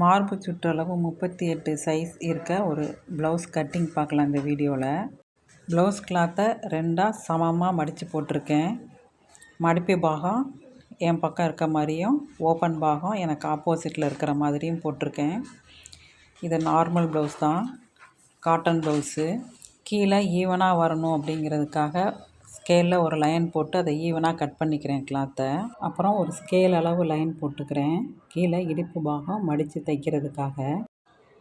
மார்பு சுற்றளவு முப்பத்தி எட்டு சைஸ் இருக்க ஒரு ப்ளவுஸ் கட்டிங் பார்க்கலாம் இந்த வீடியோவில். ப்ளவுஸ் கிளாத்தை ரெண்டாக சமமாக மடித்து போட்டிருக்கேன். மடிப்பு பாகம் என் பக்கம் இருக்க மாதிரியும் ஓப்பன் பாகம் எனக்கு ஆப்போசிட்டில் இருக்கிற மாதிரியும் போட்டிருக்கேன். இது நார்மல் ப்ளவுஸ் தான். Cotton blouse. கீழே ஈவனாக வரணும் அப்படிங்கிறதுக்காக ஸ்கேலில் ஒரு லைன் போட்டு அதை ஈவனாக கட் பண்ணிக்கிறேன் கிளாத்தை அப்புறம் ஒரு ஸ்கேல் அளவு லைன் போட்டுக்கிறேன். கீழே இடுப்பு பாகம் மடித்து தைக்கிறதுக்காக.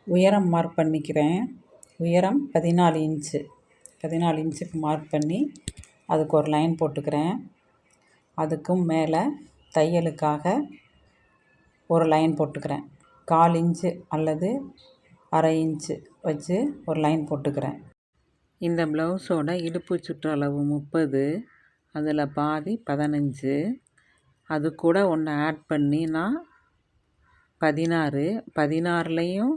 உயரம் மார்க் பண்ணிக்கிறேன். உயரம் பதினாலு இன்ச்சு பதினாலு இன்ச்சுக்கு மார்க் பண்ணி அதுக்கு ஒரு லைன் போட்டுக்கிறேன். அதுக்கும் மேலே தையலுக்காக ஒரு லைன் போட்டுக்கிறேன். கால் இன்ச்சு அல்லது அரை இன்ச்சு வச்சு ஒரு லைன் போட்டுக்கிறேன். இந்த ப்ளவுஸோட இடுப்பு சுற்றளவு முப்பது அதில் பாதி பதினஞ்சு. அது கூட ஒன்று ஆட் பண்ணி நான் பதினாறு பதினாறுலேயும்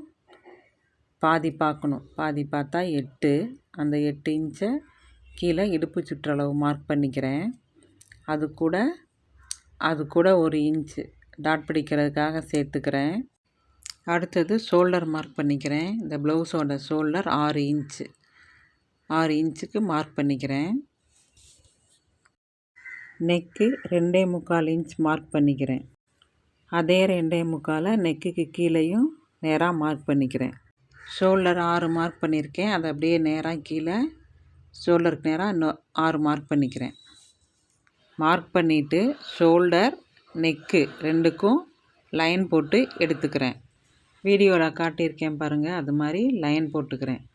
பாதி பார்க்கணும். பாதி பார்த்தா எட்டு. அந்த எட்டு இன்ச்சை கீழே இடுப்பு சுற்றளவு மார்க் பண்ணிக்கிறேன். அது கூட அது கூட ஒரு இன்ச்சு டாட் பிடிக்கிறதுக்காக சேர்த்துக்கிறேன். அடுத்தது ஷோல்டர் மார்க் பண்ணிக்கிறேன். இந்த ப்ளவுஸோட ஷோல்டர் ஆறு இன்ச்சு. ஆறு இன்ச்சுக்கு மார்க் பண்ணிக்கிறேன். நெக்கு ரெண்டே முக்கால் இன்ச் மார்க் பண்ணிக்கிறேன். அதே ரெண்டே முக்காலை நெக்குக்கு கீழேயும் நேராக மார்க் பண்ணிக்கிறேன். ஷோல்டர் ஆறு மார்க் பண்ணியிருக்கேன். அதை அப்படியே நேராக கீழே ஷோல்டருக்கு நேராக இன்னும் ஆறு மார்க் பண்ணிக்கிறேன். மார்க் பண்ணிவிட்டு ஷோல்டர் நெக்கு ரெண்டுக்கும் லைன் போட்டு எடுத்துக்கிறேன். வீடியோவில் காட்டியிருக்கேன் பாருங்கள் அது மாதிரி லைன் போட்டுக்கிறேன்.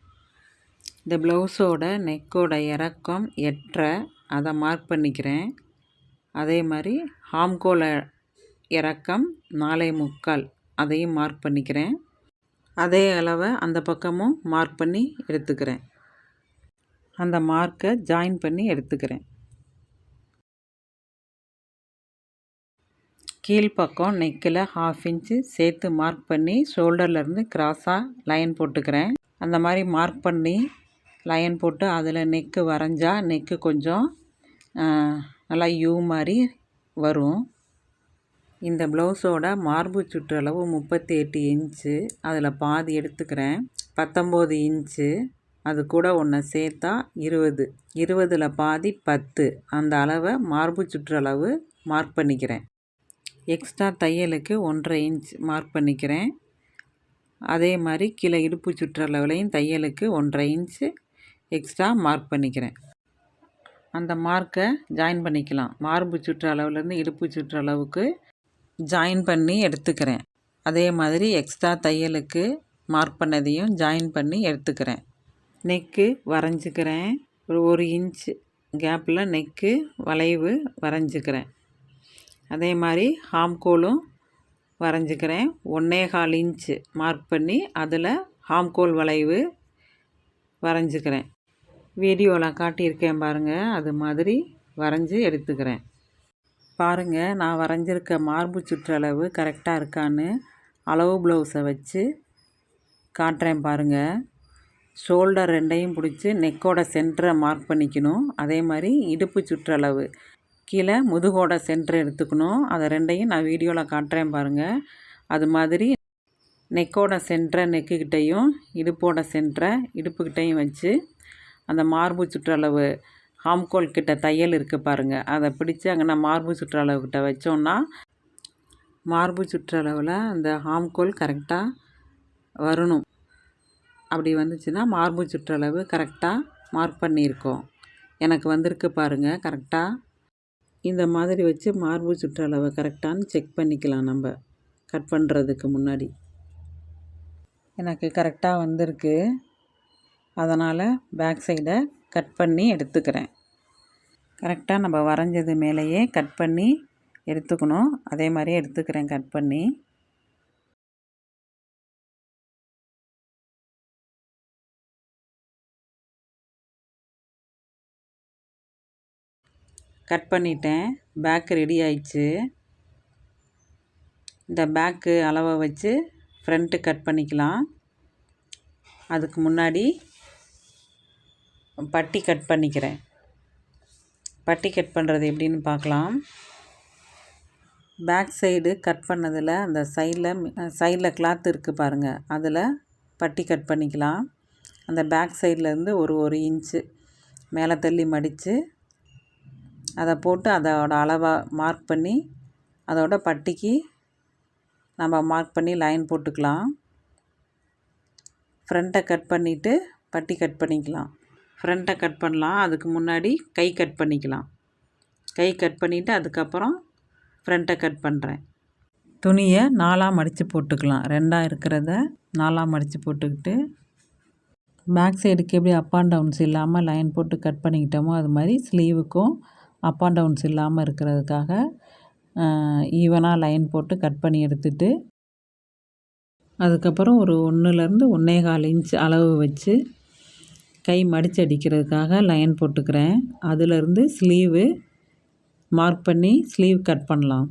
இந்த ப்ளவுஸோட நெக்கோட இறக்கம் எட்டரை அதை மார்க் பண்ணிக்கிறேன். அதே மாதிரி ஹாம்கோல இறக்கம் நாலே முக்கால் அதையும் மார்க் பண்ணிக்கிறேன். அதே அளவை அந்த பக்கமும் மார்க் பண்ணி எடுத்துக்கிறேன். அந்த மார்க்கை ஜாயின் பண்ணி எடுத்துக்கிறேன். கீழ்ப்பக்கம் நெக்கில் ஹாஃப் இன்ச்சு சேர்த்து மார்க் பண்ணி ஷோல்டர்லேருந்து கிராஸாக லைன் போட்டுக்கிறேன். அந்த மாதிரி மார்க் பண்ணி லைன் போட்டு அதில் நெக்கு வரைஞ்சா நெக்கு கொஞ்சம் நல்லா யூ மாதிரி வரும். இந்த ப்ளவுஸோட மார்பு சுற்றளவு முப்பத்தி எட்டு இன்ச்சு. அதில் பாதி எடுத்துக்கிறேன். பத்தொம்போது இன்ச்சு. அது கூட ஒன்று சேர்த்தா இருபது. இருபதில் பாதி பத்து. அந்த அளவை மார்பு சுற்றளவு மார்க் பண்ணிக்கிறேன். எக்ஸ்ட்ரா தையலுக்கு ஒன்றரை இன்ச் மார்க் பண்ணிக்கிறேன். அதே மாதிரி கீழே இடுப்பு சுற்றளவுலையும் தையலுக்கு ஒன்றரை இன்ச்சு எக்ஸ்ட்ரா மார்க் பண்ணிக்கிறேன். அந்த மார்க்கை ஜாயின் பண்ணிக்கலாம். மார்பு சுற்று அளவுலேருந்து இடுப்பு சுற்று அளவுக்கு ஜாயின் பண்ணி எடுத்துக்கிறேன். அதே மாதிரி எக்ஸ்ட்ரா தையலுக்கு மார்க் பண்ணதையும் ஜாயின் பண்ணி எடுத்துக்கிறேன். நெக்கு வரைஞ்சிக்கிறேன். ஒரு ஒரு இன்ச் கேப்பில் நெக்கு வளைவு வரைஞ்சிக்கிறேன். அதே மாதிரி ஹாம்கோலும் வரைஞ்சிக்கிறேன். ஒன்றே கால் இன்ச்சு மார்க் பண்ணி அதில் ஹாம்கோல் வளைவு வரைஞ்சிக்கிறேன். வீடியோவில் காட்டியிருக்கேன் பாருங்கள் அது மாதிரி வரைஞ்சி எடுத்துக்கிறேன். பாருங்கள் நான் வரைஞ்சிருக்க மார்பு சுற்றளவு கரெக்டாக இருக்கான்னு அளவு ப்ளவுஸை வச்சு காட்டுறேன் பாருங்கள் ஷோல்டர் ரெண்டையும் பிடிச்சி நெக்கோட சென்டரை மார்க் பண்ணிக்கணும். அதே மாதிரி இடுப்பு சுற்றளவு. கீழே முதுகோட சென்டர் எடுத்துக்கணும். அதை ரெண்டையும் நான் வீடியோவில் காட்டுறேன் பாருங்கள் அது மாதிரி நெக்கோட சென்டரை நெக்குக்கிட்டையும் இடுப்போட சென்டரை இடுப்புக்கிட்டையும் வச்சு அந்த மார்பு சுற்றளவு ஹாம்கோல் கிட்ட தையல் இருக்குது பாருங்கள் அதை பிடிச்சி அங்கே நான் மார்பு சுற்றளவு கிட்ட வச்சோன்னா மார்பு சுற்றளவில் அந்த ஹாம்கோல் கரெக்டாக வரணும். அப்படி வந்துச்சுன்னா மார்பு சுற்றளவு கரெக்டாக மார்க் பண்ணியிருக்கோம். எனக்கு வந்திருக்கு பாருங்கள் கரெக்டாக இந்த மாதிரி வச்சு மார்பு சுற்றளவை கரெக்டானு செக் பண்ணிக்கலாம் நம்ம கட் பண்ணுறதுக்கு முன்னாடி. எனக்கு கரெக்டாக வந்திருக்கு. அதனால் பேக் சைடை கட் பண்ணி எடுத்துக்கிறேன். கரெக்டாக நம்ம வரைஞ்சது மேலேயே கட் பண்ணி எடுத்துக்கணும். அதே மாதிரியே எடுத்துக்கிறேன் கட் பண்ணி. கட் பண்ணிட்டேன். பேக் ரெடி ஆயிடுச்சு. இந்த பேக்கு அளவை வச்சு ஃப்ரண்ட்டு கட் பண்ணிக்கலாம். அதுக்கு முன்னாடி பட்டி கட் பண்ணிக்கிறேன். பட்டி கட் பண்ணுறது எப்படின்னு பார்க்கலாம். பேக் சைடு கட் பண்ணதில் அந்த சைடில் சைடில் கிளாத் இருக்குது பாருங்கள் அதில் பட்டி கட் பண்ணிக்கலாம். அந்த பேக் சைட்லேருந்து ஒரு ஒரு இன்ச்சு மேலே தள்ளி மடித்து அதை போட்டு அதோட அளவை மார்க் பண்ணி அதோட பட்டிக்கு நம்ம மார்க் பண்ணி லைன் போட்டுக்கலாம். ஃப்ரண்ட்டை கட் பண்ணிவிட்டு பட்டி கட் பண்ணிக்கலாம். ஃப்ரண்ட்டை கட் பண்ணலாம். அதுக்கு முன்னாடி கை கட் பண்ணிக்கலாம். கை கட் பண்ணிவிட்டு அதுக்கப்புறம் ஃப்ரண்ட்டை கட் பண்ணுறேன் துணியை நாலாக மடித்து போட்டுக்கலாம். ரெண்டாக இருக்கிறத நாலாக மடித்து போட்டுக்கிட்டு பேக் சைடுக்கு எப்படி அப் அண்ட் டவுன்ஸ் இல்லாமல் லைன் போட்டு கட் பண்ணிக்கிட்டோமோ அது மாதிரி ஸ்லீவுக்கும் அப் அண்ட் டவுன்ஸ் இல்லாமல் இருக்கிறதுக்காக ஈவனாக லைன் போட்டு கட் பண்ணி எடுத்துட்டு அதுக்கப்புறம் ஒரு ஒன்றுலேருந்து ஒன்றே கால் இன்ச் அளவு வச்சு கை மடித்து அடிக்கிறதுக்காக லைன் போட்டுக்கிறேன். அதுலேருந்து ஸ்லீவு மார்க் பண்ணி ஸ்லீவ் கட் பண்ணலாம்.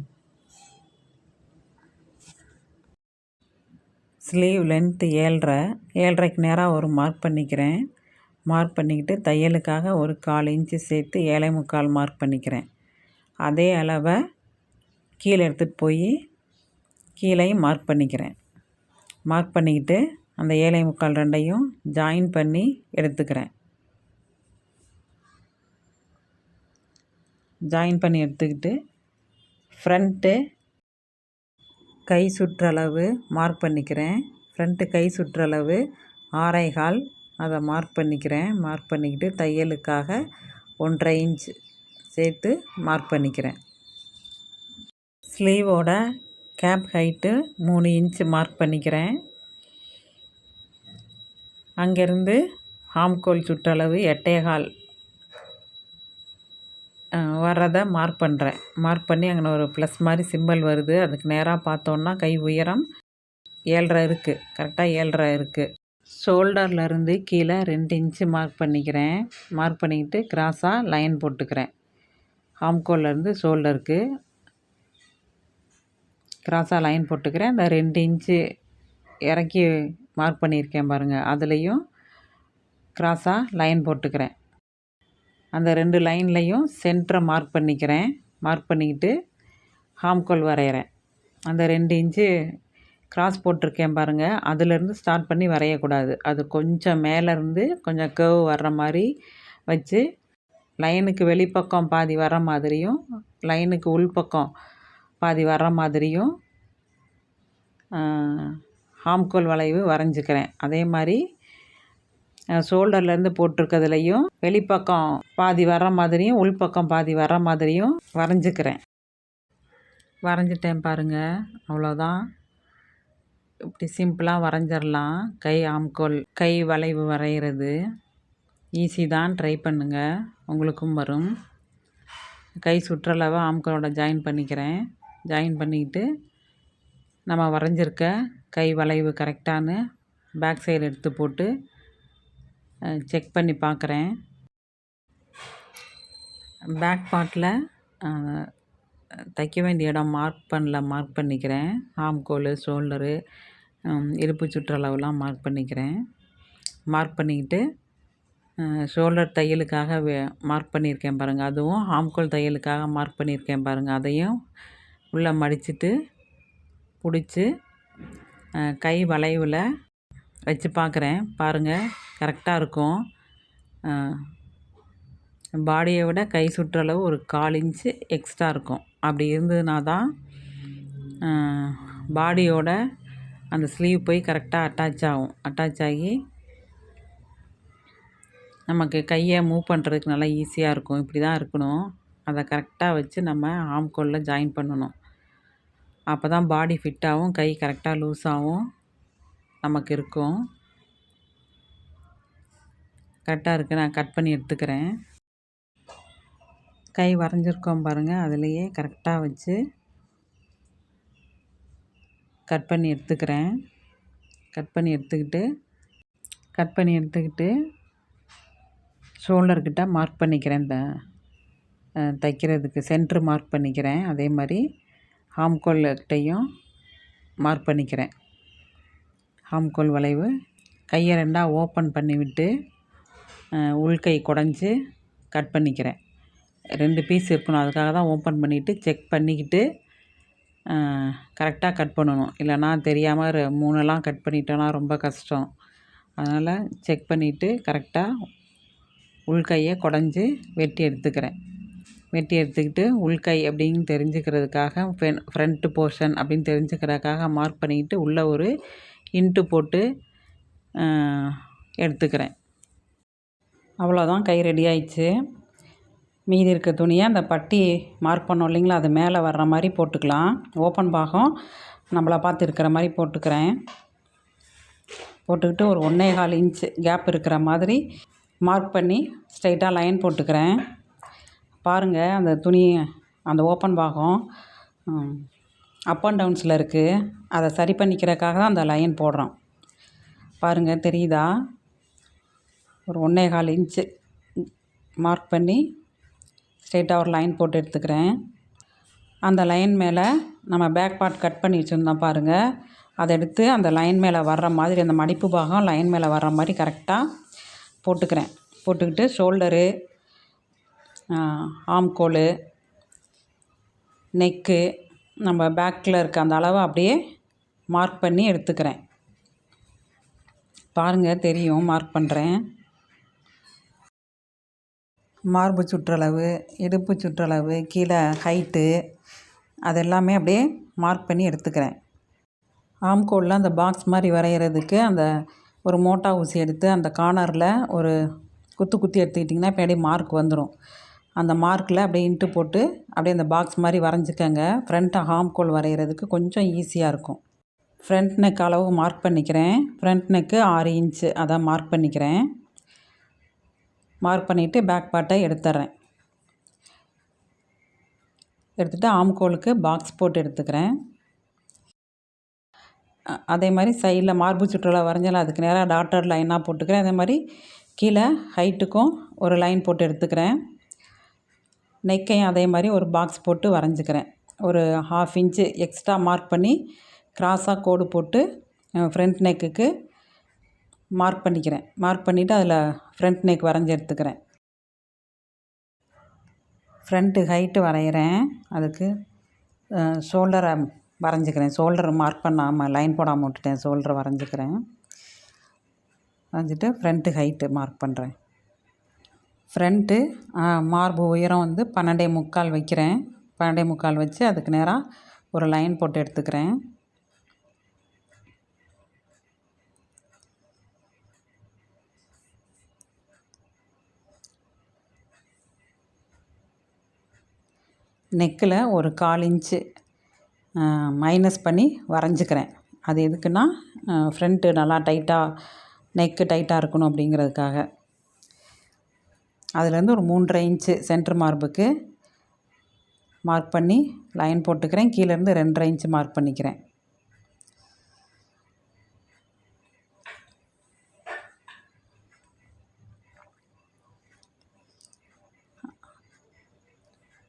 ஸ்லீவ் லென்த்து ஏழ்ரை. ஏழ்ரைக்கு நேராக ஒரு மார்க் பண்ணிக்கிறேன். மார்க் பண்ணிக்கிட்டு தையலுக்காக ஒரு கால் இன்ச்சு சேர்த்து ஏழை முக்கால் மார்க் பண்ணிக்கிறேன். அதே அளவை கீழே எடுத்துகிட்டு போய் கீழேயும் மார்க் பண்ணிக்கிறேன். மார்க் பண்ணிக்கிட்டு அந்த ஏழை முக்கால் ரெண்டையும் ஜாயின் பண்ணி எடுத்துக்கிறேன். ஜாயின் பண்ணி எடுத்துக்கிட்டு ஃப்ரண்ட்டு கை சுற்றளவு மார்க் பண்ணிக்கிறேன். ஃப்ரண்ட்டு கை சுற்றளவு ஆரைகால் அதை மார்க் பண்ணிக்கிறேன். மார்க் பண்ணிக்கிட்டு தையலுக்காக ஒன்றரை இன்ச் சேர்த்து மார்க் பண்ணிக்கிறேன். ஸ்லீவோட கேப் ஹைட்டு மூணு இன்ச் மார்க் பண்ணிக்கிறேன். அங்கேருந்து ஆம்கோல் சுற்றளவு எட்டேகால் வர்றதை மார்க் பண்ணுறேன் மார்க் பண்ணி அங்கே ஒரு ப்ளஸ் மாதிரி சிம்பிள் வருது. அதுக்கு நேராக பார்த்தோன்னா கை உயரம் ஏழ்ரை இருக்குது கரெக்டாக ஏழ்ரை இருக்குது ஷோல்டர்லேருந்து கீழே ரெண்டு இன்ச்சு மார்க் பண்ணிக்கிறேன். மார்க் பண்ணிக்கிட்டு கிராஸாக லைன் போட்டுக்கிறேன். ஆம்கோல்லேருந்து ஷோல்டருக்கு கிராஸாக லைன் போட்டுக்கிறேன். அந்த ரெண்டு இன்ச்சு இறக்கி மார்க் பண்ணியிருக்கேன் பாருங்கள் அதுலேயும் க்ராஸாக லைன் போட்டுக்கிறேன். அந்த ரெண்டு லைன்லேயும் சென்டரை மார்க் பண்ணிக்கிறேன். மார்க் பண்ணிக்கிட்டு ஹாம்கோல் வரைகிறேன் அந்த ரெண்டு இன்ச்சு க்ராஸ் போட்டிருக்கேன் பாருங்கள் அதுலேருந்து ஸ்டார்ட் பண்ணி வரையக்கூடாது. அது கொஞ்சம் மேலேருந்து கொஞ்சம் கேர்வ் வர்ற மாதிரி வச்சு லைனுக்கு வெளிப்பக்கம் பாதி வர மாதிரியும் லைனுக்கு உள்பக்கம் பாதி வர மாதிரியும் ஹாம்கோல் வளைவு வரைஞ்சிக்கிறேன். அதே மாதிரி ஷோல்டர்லேருந்து போட்டிருக்கிறதுலையும் வெளிப்பக்கம் பாதி வர மாதிரியும் உள்பக்கம் பாதி வர மாதிரியும் வரைஞ்சிக்கிறேன். வரைஞ்சிட்டேன் பாருங்கள் அவ்வளோதான் இப்படி சிம்பிளாக வரைஞ்சிடலாம் கை ஆம்கோல் கை வளைவு வரைகிறது ஈஸி தான். ட்ரை பண்ணுங்கள் உங்களுக்கும் வரும். கை சுற்றளவை ஆம்கோலோட ஜாயின் பண்ணிக்கிறேன். ஜாயின் பண்ணிக்கிட்டு நம்ம வரைஞ்சிருக்க கை வளைவு கரெக்டானு பேக் சைடு எடுத்து போட்டு செக் பண்ணி பார்க்குறேன். பேக் பார்ட்டில் தைக்க வேண்டிய இடம் மார்க் பண்ணல மார்க் பண்ணிக்கிறேன். ஆம்கோல் ஷோல்டரு இருப்பு சுற்றளவுலாம் மார்க் பண்ணிக்கிறேன். மார்க் பண்ணிக்கிட்டு ஷோல்டர் தையலுக்காக மார்க் பண்ணியிருக்கேன் பாருங்கள் அதுவும் ஆம்கோல் தையலுக்காக மார்க் பண்ணியிருக்கேன் பாருங்கள் அதையும் உள்ளே மடிச்சுட்டு பிடிச்சி கை வளைவில் வச்சு பார்க்குறேன் பாருங்கள் கரெக்டாக இருக்கும். பாடியை விட கை சுற்றளவு ஒரு கால் இன்ச்சு எக்ஸ்ட்ரா இருக்கும். அப்படி இருந்ததுனா தான் பாடியோட அந்த ஸ்லீவ் போய் கரெக்டாக அட்டாச் ஆகும். அட்டாச் ஆகி நமக்கு கையை மூவ் பண்ணுறதுக்கு நல்லா ஈஸியாக இருக்கும். இப்படி தான் இருக்கணும். அதை கரெக்டாக வச்சு நம்ம ஆம்கோலில் ஜாயின் பண்ணணும். அப்போ தான் பாடி ஃபிட்டாகவும் கை கரெக்டாக லூஸாகவும் நமக்கு இருக்கும். கரெக்டாக இருக்குது நான் கட் பண்ணி எடுத்துக்கிறேன். கை வரைஞ்சிருக்கோம் பாருங்கள் அதுலேயே கரெக்டாக வச்சு கட் பண்ணி எடுத்துக்கிறேன். கட் பண்ணி எடுத்துக்கிட்டு கட் பண்ணி எடுத்துக்கிட்டு ஷோல்டர்கிட்ட மார்க் பண்ணிக்கிறேன். இந்த தைக்கிறதுக்கு சென்ட்ரு மார்க் பண்ணிக்கிறேன். அதே மாதிரி ஹாம்கோல்கிட்டையும் மார்க் பண்ணிக்கிறேன். ஹாம்கோல் வளைவு. கையை ரெண்டாக ஓப்பன் பண்ணிவிட்டு உள்கை குடஞ்சி கட் பண்ணிக்கிறேன். ரெண்டு பீஸ் இருக்கணும். அதுக்காக தான் ஓப்பன் பண்ணிவிட்டு செக் பண்ணிக்கிட்டு கரெக்டாக கட் பண்ணணும். இல்லைன்னா தெரியாமல் மூணெல்லாம் கட் பண்ணிட்டோன்னா ரொம்ப கஷ்டம். அதனால் செக் பண்ணிவிட்டு கரெக்டாக உள்கையை குடஞ்சி வெட்டி எடுத்துக்கிறேன். வெட்டி எடுத்துக்கிட்டு உள்கை அப்படின்னு தெரிஞ்சுக்கிறதுக்காக ஃப்ரென் ஃப்ரண்ட்டு போர்ஷன் அப்படின்னு தெரிஞ்சுக்கிறதுக்காக மார்க் பண்ணிக்கிட்டு உள்ளே ஒரு இன்ட்டு போட்டு எடுத்துக்கிறேன். அவ்வளோதான் கை ரெடி ஆயிடுச்சு. மீதி இருக்க துணியை அந்த பட்டி மார்க் பண்ணோம் இல்லைங்களா அது மேலே வர்ற மாதிரி போட்டுக்கலாம். ஓப்பன் பாகம் நம்மளை பார்த்து இருக்கிற மாதிரி போட்டுக்கிறேன். போட்டுக்கிட்டு ஒரு ஒன்றே கால் இன்ச்சு கேப் இருக்கிற மாதிரி மார்க் பண்ணி ஸ்ட்ரைட்டாக லைன் போட்டுக்கிறேன். பாருங்கள் அந்த துணி அந்த ஓப்பன் பாகம் அப் அண்ட் டவுன்ஸில் இருக்குது அதை சரி பண்ணிக்கிறதுக்காக தான் அந்த லைன் போடுறோம். பாருங்கள் தெரியுதா? ஒரு ஒன்றே கால் இன்ச்சு மார்க் பண்ணி ஸ்ட்ரெயிட்டாக ஒரு லைன் போட்டு எடுத்துக்கிறேன். அந்த லைன் மேலே நம்ம பேக் பார்ட் கட் பண்ணி வச்சுருந்தோம் பாருங்கள் அதை எடுத்து அந்த லைன் மேலே வர்ற மாதிரி அந்த மடிப்பு பாகம் லைன் மேலே வர்ற மாதிரி கரெக்டாக போட்டுக்கிறேன். போட்டுக்கிட்டு ஷோல்டரு ஆம்கோலு நெக்கு நம்ம பேக்கில் இருக்க அந்த அளவை அப்படியே மார்க் பண்ணி எடுத்துக்கிறேன். பாருங்கள் தெரியும் மார்க் பண்ணுறேன் மார்பு சுற்றளவு இடுப்பு சுற்றளவு கீழே ஹைட்டு அது எல்லாமே அப்படியே மார்க் பண்ணி எடுத்துக்கிறேன். ஆம்கோலில் அந்த பாக்ஸ் மாதிரி வரைகிறதுக்கு அந்த ஒரு மோட்டா ஊசி எடுத்து அந்த கார்னரில் ஒரு குத்து குத்தி எடுத்துக்கிட்டிங்கன்னா பின்னாடி மார்க் வந்துடும் அந்த மார்க்கில் அப்படியே இன்ட்டு போட்டு அப்படியே அந்த பாக்ஸ் மாதிரி வரைஞ்சிக்கங்க. ஃப்ரண்ட்டை ஹாம்கோல் வரைகிறதுக்கு கொஞ்சம் ஈஸியாக இருக்கும். ஃப்ரண்ட் நெக் அளவு மார்க் பண்ணிக்கிறேன். ஃப்ரண்ட் நெக்கு ஆறு இன்ச்சு அதான் மார்க் பண்ணிக்கிறேன். மார்க் பண்ணிவிட்டு பேக் பார்ட்டை எடுத்துட்றேன். எடுத்துகிட்டு ஆம்கோலுக்கு பாக்ஸ் போட்டு எடுத்துக்கிறேன். அதே மாதிரி சைடில் மார்பு சுற்றுலா வரைஞ்சாலும் அதுக்கு நேராக டாட்டர் லைனாக போட்டுக்கிறேன். அதே மாதிரி கீழே ஹைட்டுக்கும் ஒரு லைன் போட்டு எடுத்துக்கிறேன். நெக்கையும் அதே மாதிரி ஒரு பாக்ஸ் போட்டு வரைஞ்சிக்கிறேன். ஒரு ஹாஃப் இன்ச்சு எக்ஸ்ட்ரா மார்க் பண்ணி க்ராஸாக கோடு போட்டு ஃப்ரண்ட் நெக்குக்கு மார்க் பண்ணிக்கிறேன். மார்க் பண்ணிவிட்டு அதில் ஃப்ரண்ட் நெக் வரைஞ்சி எடுத்துக்கிறேன். ஃப்ரண்ட்டு ஹைட்டு வரைகிறேன். அதுக்கு ஷோல்டரை வரைஞ்சிக்கிறேன். ஷோல்டர் மார்க் பண்ணாமல் லைன் போடாமல் விட்டுட்டேன். ஷோல்டரை வரைஞ்சிக்கிறேன். வரைஞ்சிட்டு ஃப்ரண்ட்டு ஹைட்டு மார்க் பண்ணுறேன் ஃப்ரண்ட்டு மார்பு உயரம் வந்து பன்னெண்டே முக்கால் வைக்கிறேன். பன்னெண்டே முக்கால் வச்சு அதுக்கு நேராக ஒரு லைன் போட்டு எடுத்துக்கிறேன். நெக்கில் ஒரு கால் இன்ச்சு மைனஸ் பண்ணி வரைஞ்சிக்கிறேன். அது எதுக்குன்னா ஃப்ரண்ட்டு நல்லா டைட்டாக நெக்கு டைட்டாக இருக்கணும் அப்படிங்கிறதுக்காக. அதுலேருந்து ஒரு மூன்றரை இன்ச்சு சென்ட்ரு மார்புக்கு மார்க் பண்ணி லைன் போட்டுக்கிறேன். கீழேருந்து ரெண்டரை இன்ச்சு மார்க் பண்ணிக்கிறேன்.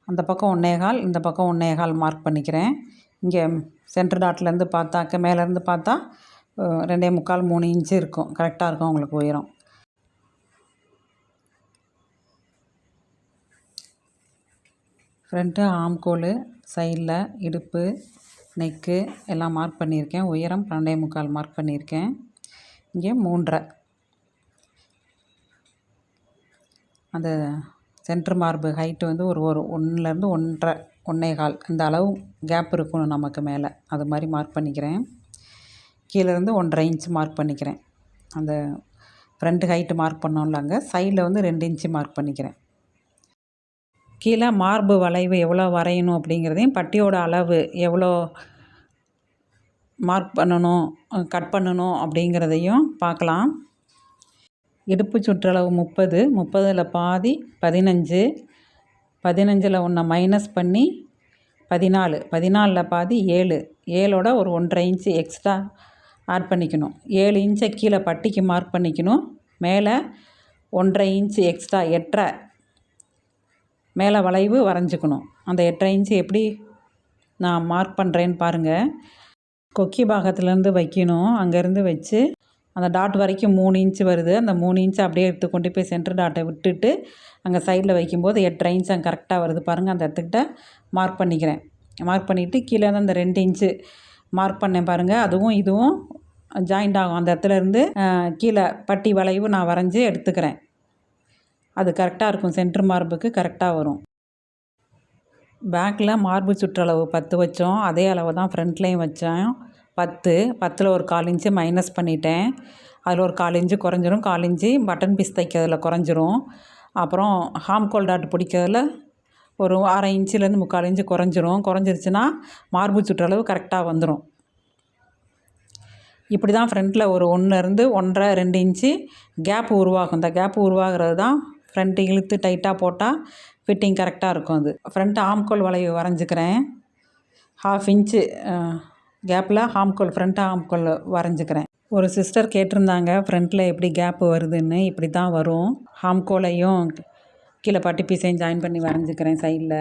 அந்த பக்கம் ஒன்றேகால் இந்த பக்கம் ஒன்றேகால் மார்க் பண்ணிக்கிறேன். இங்கே சென்டர் டாட்லேருந்து பார்த்தாக்க மேலேருந்து பார்த்தா ரெண்டே முக்கால் மூணு இன்ச்சு இருக்கும். கரெக்டாக இருக்கும் உங்களுக்கு உயரம். ஃப்ரண்ட்டு ஆம்கோல் சைடில் இடுப்பு நெக்கு எல்லாம் மார்க் பண்ணியிருக்கேன். உயரம் பன்னெண்டே முக்கால் மார்க் பண்ணியிருக்கேன். இங்கே மூன்றரை. அந்த சென்ட்ரு மார்பு ஹைட்டு வந்து ஒரு ஒரு ஒன்றுலேருந்து ஒன்றரை ஒன்றே கால். இந்த அளவு கேப் இருக்கணும் நமக்கு மேலே. அது மாதிரி மார்க் பண்ணிக்கிறேன். கீழேருந்து ஒன்றரை இன்ச்சு மார்க் பண்ணிக்கிறேன். அந்த ஃப்ரண்ட் ஹைட்டு மார்க் பண்ணோம்ல அங்கே சைடில் வந்து ரெண்டு இன்ச்சு மார்க் பண்ணிக்கிறேன். கீழே மார்பு வளைவு எவ்வளோ வரையணும் அப்படிங்கிறதையும் பட்டியோட அளவு எவ்வளோ மார்க் பண்ணணும் கட் பண்ணணும் அப்படிங்கிறதையும் பார்க்கலாம். இடுப்பு சுற்றளவு முப்பது முப்பதில் பாதி பதினஞ்சு பதினஞ்சில் ஒன்றை மைனஸ் பண்ணி பதினாலு பதினாலில் பாதி ஏழு. ஏழோட ஒரு ஒன்றரை இன்ச்சு எக்ஸ்ட்ரா ஆட் பண்ணிக்கணும். ஏழு இன்ச்சை கீழே பட்டிக்கு மார்க் பண்ணிக்கணும். மேலே ஒன்றரை இன்ச்சு எக்ஸ்ட்ரா எட்டரை மேலே வளைவு வரைஞ்சிக்கணும். அந்த எட்டரை இன்ச்சு எப்படி நான் மார்க் பண்ணுறேன்னு பாருங்கள் கொக்கி பாகத்துலேருந்து வைக்கணும். அங்கேருந்து வச்சு அந்த டாட் வரைக்கும் மூணு இன்ச்சு வருது. அந்த மூணு இன்ச்சு அப்படியே எடுத்து கொண்டு போய் சென்டர் டாட்டை விட்டுட்டு அங்கே சைடில் வைக்கும்போது எட்டரை இன்ச் அங்கே கரெக்டாக வருது பாருங்கள் அந்த இடத்துக்கிட்ட மார்க் பண்ணிக்கிறேன். மார்க் பண்ணிவிட்டு கீழே அந்த ரெண்டு இன்ச்சு மார்க் பண்ணேன் பாருங்கள் அதுவும் இதுவும் ஜாயிண்ட் ஆகும். அந்த இடத்துல இருந்து கீழே பட்டி வளைவு நான் வரைஞ்சி எடுத்துக்கிறேன். அது கரெக்டாக இருக்கும். சென்ட்ரு மார்புக்கு கரெக்டாக வரும். பேக்கில் மார்பு சுற்றளவு பத்து வச்சோம். அதே அளவு தான் ஃப்ரண்ட்லேயும் வச்சேன். பத்து. பத்தில் ஒரு கால் இன்ச்சு மைனஸ் பண்ணிட்டேன். அதில் ஒரு கால் இன்ச்சு குறைஞ்சிரும். கால் இன்ச்சு பட்டன் பீஸ் தைக்கிறதுல குறைஞ்சிரும். அப்புறம் ஹாம் கோல்ட் டாட் பிடிக்கிறதுல ஒரு அரை இன்ச்சிலேருந்து முக்கால் இன்ச்சு குறைஞ்சிரும். குறைஞ்சிருச்சுன்னா மார்பு சுற்றளவு கரெக்டாக வந்துடும் இப்படி தான் ஃப்ரண்ட்டில் ஒரு ஒன்றுலேருந்து ஒன்றரை ரெண்டு இன்ச்சு கேப் உருவாகும். இந்த கேப் உருவாகிறது தான் ஃப்ரண்ட்டு இழுத்து டைட்டாக போட்டால் ஃபிட்டிங் கரெக்டாக இருக்கும் அது. ஃப்ரண்ட் ஆம்கோல் வளைவு வரைஞ்சிக்கிறேன். ஹாஃப் இன்ச்சு கேப்பில் ஆம்கோல் ஃப்ரண்ட் ஆம்கோல் வரைஞ்சிக்கிறேன். ஒரு சிஸ்டர் கேட்டிருந்தாங்க ஃப்ரண்ட்டில் எப்படி கேப்பு வருதுன்னு இப்படி தான் வரும். ஹாம்கோலையும் கீழே பட்டி பீஸையும் ஜாயின் பண்ணி வரைஞ்சிக்கிறேன் சைடில்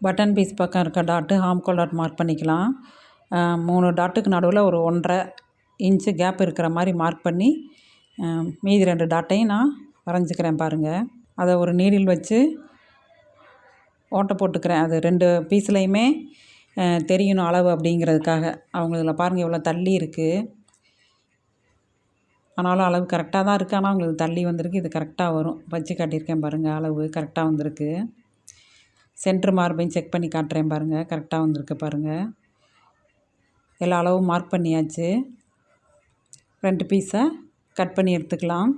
பட்டன் பீஸ் பக்கம் இருக்க டாட்டு ஹாம்கோல் டாட் மார்க் பண்ணிக்கலாம். மூணு டாட்டுக்கு நடுவில் ஒரு ஒன்றரை இன்ச்சு கேப் இருக்கிற மாதிரி மார்க் பண்ணி மீதி ரெண்டு டாட்டையும் நான் வரைஞ்சிக்கிறேன் பாருங்கள் அதை ஒரு நீடில் வச்சு ஓட்டை போட்டுக்கிறேன். அது ரெண்டு பீஸ்லேயுமே தெரியணும் அளவு அப்படிங்கிறதுக்காக. அவங்க இதில் பாருங்கள் எவ்வளோ தள்ளி இருக்குது ஆனாலும் அளவு கரெக்டாக தான் இருக்குது ஆனால் அவங்களுக்கு தள்ளி வந்திருக்கு. இது கரெக்டாக வரும். வச்சு காட்டியிருக்கேன் பாருங்கள் அளவு கரெக்டாக வந்திருக்கு. சென்ட்ரு மார்பையும் செக் பண்ணி காட்டுறேன் பாருங்கள் கரெக்டாக வந்திருக்கு பாருங்கள் எல்லா அளவும் மார்க் பண்ணியாச்சு. ரெண்டு பீஸை கட் பண்ணி எடுத்துக்கலாம்.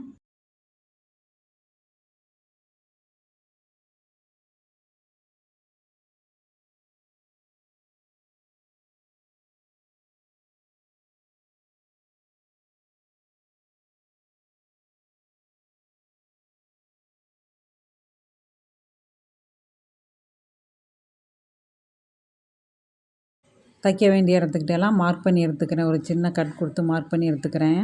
தைக்க வேண்டிய இடத்துக்கிட்டலாம் மார்க் பண்ணி எடுத்துக்கிறேன். ஒரு சின்ன கட் கொடுத்து மார்க் பண்ணி எடுத்துக்கிறேன்.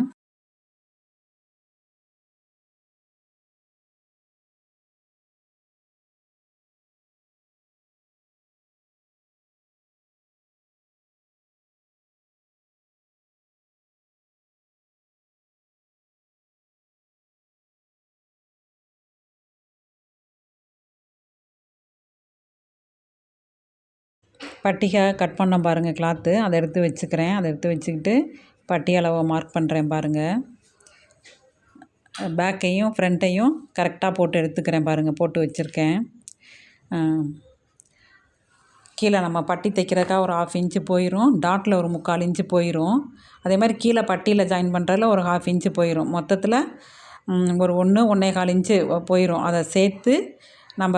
பட்டிகை கட் பண்ண பாருங்கள் கிளாத்து அதை எடுத்து வச்சுக்கிறேன். அதை எடுத்து வச்சுக்கிட்டு பட்டி அளவை மார்க் பண்ணுறேன் பாருங்கள் பேக்கையும் ஃப்ரண்ட்டையும் கரெக்டாக போட்டு எடுத்துக்கிறேன் பாருங்கள் போட்டு வச்சுருக்கேன். கீழே நம்ம பட்டி தைக்கிறக்கா ஒரு ஹாஃப் இன்ச்சு போயிடும் டாட்டில் ஒரு முக்கால் இன்ச்சு போயிடும் அதே மாதிரி கீழே பட்டியில் ஜாயின் பண்ணுறதுல ஒரு ஹாஃப் இன்ச்சு போயிடும் மொத்தத்தில் ஒரு ஒன்று ஒன்றே கால் இன்ச்சு போயிடும் அதை சேர்த்து நம்ம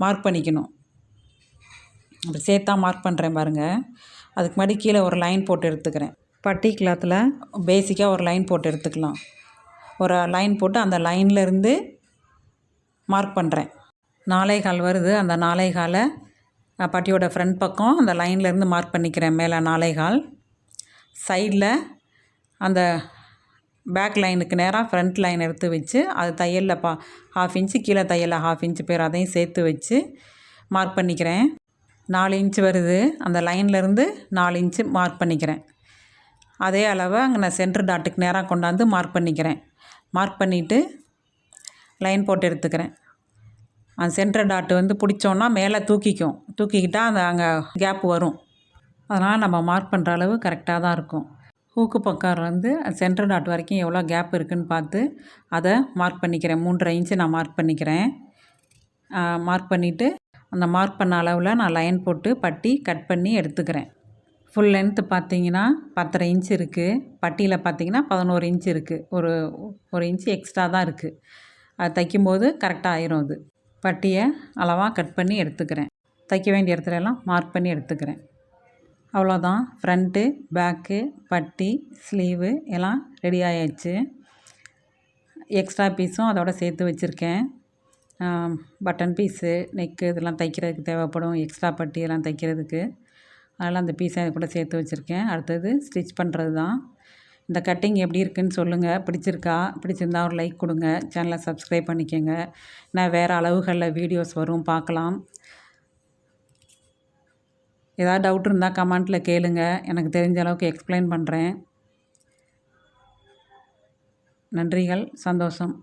மார்க் பண்ணிக்கணும். அப்படி சேர்த்தா மார்க் பண்ணுறேன் பாருங்கள் அதுக்கு முன்னாடி கீழே ஒரு லைன் போட்டு எடுத்துக்கிறேன். பட்டி கிளாத்தில்? பேசிக்காக ஒரு லைன் போட்டு எடுத்துக்கலாம். ஒரு லைன் போட்டு அந்த லைன்லேருந்து மார்க் பண்ணுறேன் நாளை கால் வருது. அந்த நாளை காலை பட்டியோட ஃப்ரண்ட் பக்கம் அந்த லைன்லேருந்து மார்க் பண்ணிக்கிறேன். மேலே நாளை கால். சைடில் அந்த பேக் லைனுக்கு நேராக ஃப்ரண்ட் லைன் எடுத்து வச்சு அது தையலில் பா ஹாஃப் இன்ச்சு கீழே தையலில் ஹாஃப் இன்ச்சு பேர் அதையும் சேர்த்து வச்சு மார்க் பண்ணிக்கிறேன். நாலு இன்ச்சு வருது. அந்த லைன்லேருந்து நாலு இன்ச்சு மார்க் பண்ணிக்கிறேன். அதே அளவை அங்கே நான் சென்ட்ரு டாட்டுக்கு நேராக கொண்டாந்து மார்க் பண்ணிக்கிறேன். மார்க் பண்ணிவிட்டு லைன் போட்டு எடுத்துக்கிறேன். அந்த சென்ட்ரு டாட்டு வந்து பிடிச்சோன்னா மேலே தூக்கிக்கும். தூக்கிக்கிட்டால் அந்த அங்கே கேப் வரும். அதனால் நம்ம மார்க் பண்ணுற அளவு கரெக்டாக தான் இருக்கும். ஹூக்கு பக்கம் வந்து சென்ட்ரு டாட் வரைக்கும் எவ்வளோ கேப் இருக்குதுன்னு பார்த்து அதை மார்க் பண்ணிக்கிறேன். மூன்றரை இன்ச்சு நான் மார்க் பண்ணிக்கிறேன். மார்க் பண்ணிவிட்டு அந்த மார்க் பண்ண அளவில் நான் லைன் போட்டு பட்டி கட் பண்ணி எடுத்துக்கிறேன். ஃபுல் லென்த்து பார்த்தீங்கன்னா பத்தரை இன்ச் இருக்குது பட்டியில் பார்த்தீங்கன்னா பதினோரு இன்ச் இருக்குது ஒரு ஒரு இன்ச்சு எக்ஸ்ட்ரா தான் இருக்குது அது தைக்கும்போது கரெக்டாக ஆயிரும் அது. பட்டியை அளவாக கட் பண்ணி எடுத்துக்கிறேன். தைக்க வேண்டிய இடத்துல எல்லாம் மார்க் பண்ணி எடுத்துக்கிறேன். அவ்வளோதான் ஃப்ரண்ட்டு பேக்கு பட்டி ஸ்லீவு எல்லாம் ரெடி ஆயாச்சு. எக்ஸ்ட்ரா பீஸும் அதோட சேர்த்து வச்சுருக்கேன். பட்டன் பீஸு நெக்கு இதெல்லாம் தைக்கிறதுக்கு தேவைப்படும். எக்ஸ்ட்ரா பட்டி எல்லாம் தைக்கிறதுக்கு. அதெல்லாம் அந்த பீஸை கூட சேர்த்து வச்சுருக்கேன். அடுத்தது ஸ்டிச் பண்ணுறது தான். இந்த கட்டிங் எப்படி இருக்குதுன்னு சொல்லுங்கள் பிடிச்சிருக்கா? பிடிச்சிருந்தா ஒரு லைக் கொடுங்க. சேனலை சப்ஸ்கிரைப் பண்ணிக்கோங்க. நான் வேறு அளவுகளில் வீடியோஸ் வரும். பார்க்கலாம். ஏதாவது டவுட் இருந்தால் கமெண்ட்டில் கேளுங்க. எனக்கு தெரிஞ்ச அளவுக்கு எக்ஸ்பிளைன் பண்ணுறேன் நன்றிகள். சந்தோஷம்.